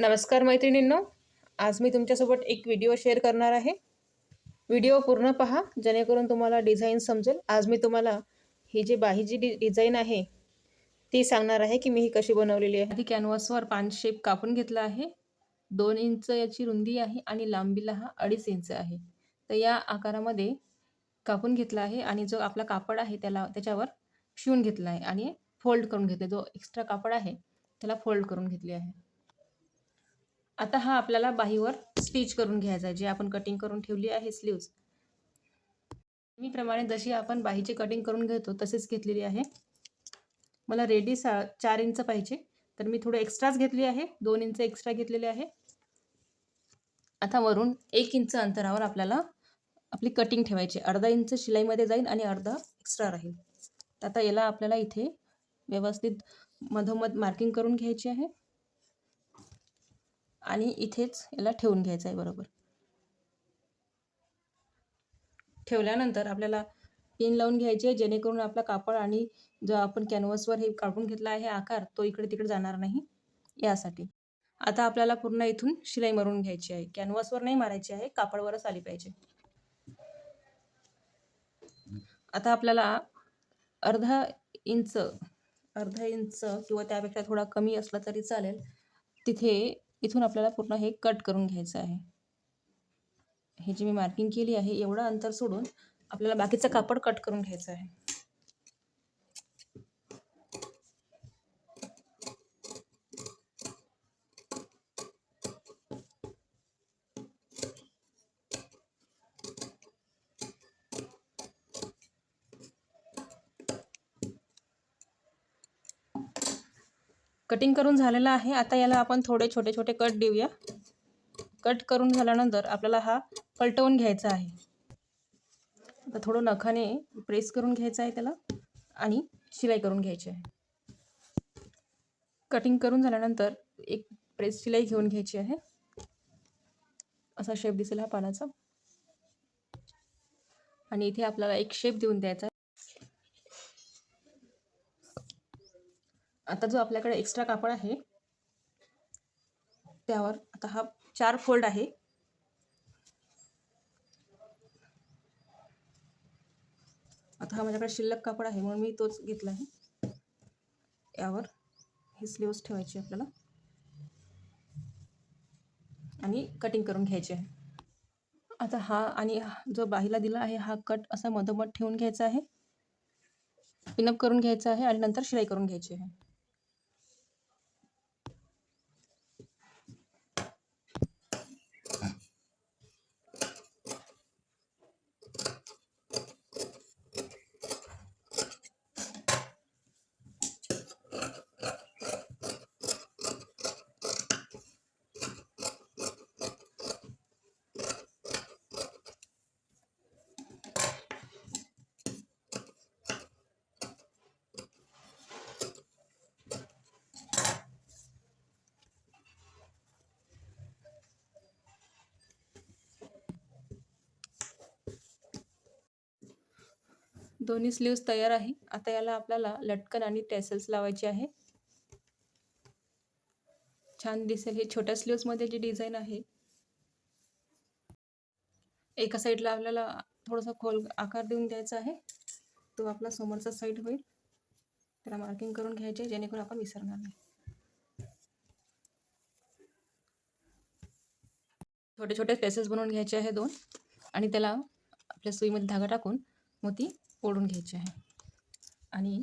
नमस्कार मैत्रिणींनो आज मी तुमच्यासोबत एक व्हिडिओ शेअर करणार आहे. व्हिडिओ पूर्ण पहा जेणेकरून तुम्हाला डिझाईन समजेल. आज मी तुम्हाला ही जी बाही जी डि डिझाईन आहे ती सांगणार आहे की मी ही कशी बनवलेली आहे. आधी कॅनव्हासवर पान शेप कापून घेतला आहे. दोन इंच याची रुंदी आहे आणि लांबीला हा अडीच इंच आहे. तर या आकारामध्ये कापून घेतला आहे आणि जो आपला कापड आहे त्याला त्याच्यावर शिवून घेतला आहे आणि फोल्ड करून घेतले जो एक्स्ट्रा कापड आहे त्याला फोल्ड करून घेतली आहे. आता हा आपल्याला बाहीवर स्टिच करून घ्यायचा आहे. जे आपण कटिंग करून ठेवली आहे स्लीव्ज नेहमीप्रमाणे जशी आपण बाहीची कटिंग करून घेतो तशीच घेतलेली आहे. मला रेडी सा चार इंच पाहिजे. तर मी थोडं एक्स्ट्राच घेतली आहे. दोन इंच एक्स्ट्रा घेतलेले आहे. आता वरून एक इंच अंतरावर आपल्याला आपली कटिंग ठेवायची अर्धा इंच शिलाईमध्ये जाईल आणि अर्धा एक्स्ट्रा राहील. आता याला आपल्याला इथे व्यवस्थित मधोमध मार्किंग करून घ्यायची आहे. आणि इथेच याला ठेवून घ्यायचं आहे बरोबर. ठेवल्यानंतर आपल्याला पिन लावून घ्यायची आहे जेणेकरून आपला कापड आणि जो आपण कॅनव्हासवर हे काढून घेतला आहे आकार तो इकडे तिकडे जाणार नाही यासाठी. आता आपल्याला पूर्ण इथून शिलाई मारून घ्यायची आहे. कॅनव्हासवर नाही मारायची आहे कापडवरच आली पाहिजे. आता आपल्याला अर्धा इंच अर्धा इंच किंवा त्यापेक्षा थोडा कमी असला तरी चालेल. तिथे इथून आपल्याला पूर्ण हे कट करून घ्यायचं आहे. हे जी मी मार्किंग केली आहे एवढं अंतर सोडून आपल्याला बाकीचं कापड कट करून घ्यायचं आहे. कटिंग करून झालेलं आहे. आता याला आपण थोडे छोटे छोटे कट देऊया. कट करून झाल्यानंतर आपल्याला हा पलटवून घ्यायचा आहे. आता थोडं नखाने प्रेस करून घ्यायचं आहे त्याला आणि शिलाई करून घ्यायची आहे. कटिंग करून झाल्यानंतर एक प्रेस शिलाई घेऊन घ्यायची आहे. असा शेप दिसेल हा पानाचा. आणि इथे आपल्याला एक शेप देऊन द्यायचा आता जो आपल्याकडे एक्स्ट्रा कापड आहे त्यावर आता हा चार फोल्ड आहे. आता हा माझ्याकडे शिल्लक कापड आहे म्हणून मी तोच घेतला आहे. यावर हे स्लीव्स ठेवायची आपल्याला. आणि कटिंग करून घ्यायची आहे. आता हा आणि जो बाहीला दिला आहे हा कट असा मधोमध ठेवून घ्यायचा आहे. पिनअप करून घ्यायचा आहे आणि नंतर शिलाई करून घ्यायची आहे. दोन्ही स्लीव्स तयार आहे. आता याला आपल्याला लटकन आणि टेसल्स लावायचे आहे. छान दिसेल. हे छोट्या स्लीव्समध्ये जी डिझाईन आहे. एका साईडला आपल्याला थोडासा खोल आकार देऊन द्यायचा आहे. तो आपला समोरचा साईड होईल. त्याला मार्किंग करून घ्यायचे जेणेकरून आपण विसरणार नाही. छोटे छोटे पेसेस बनवून घ्यायचे आहे दोन. आणि त्याला आपल्या सुईमध्ये धागा टाकून मोती ओढून घ्यायचे आहे आणि